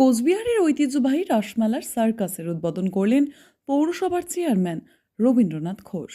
কোচবিহারের ঐতিহ্যবাহী রাসমালার সার্কাসের উদ্বোধন করলেন পৌরসভার chairman Rabindranath Ghosh.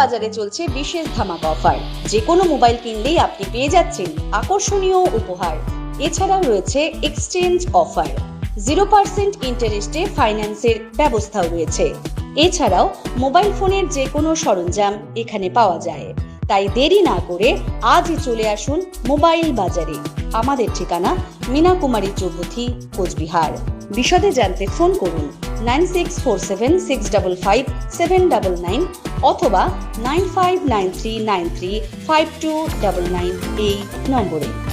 বাজারে চলছে বিশেষ ধামাকা অফার। যে কোনো মোবাইল কিনলেই আপনি পেয়ে যাচ্ছেন আকর্ষণীয় উপহার। এছাড়াও রয়েছে এক্সচেঞ্জ অফার। জিরো পার্সেন্ট ইন্টারেস্টে ফাইন্যান্সের ব্যবস্থাও রয়েছে। এছাড়াও মোবাইল ফোনের যে কোনো সরঞ্জাম এখানে পাওয়া যায়। তাই দেরি না করে আজই চলে আসুন মোবাইল বাজারে। আমাদের ঠিকানা মীনা কুমারী চৌধুরী কোচবিহার। বিশদে জানতে ফোন করুন nine six four seven six double five seven double nine অথবা nine five nine three nine three five two double nine এই নম্বরে।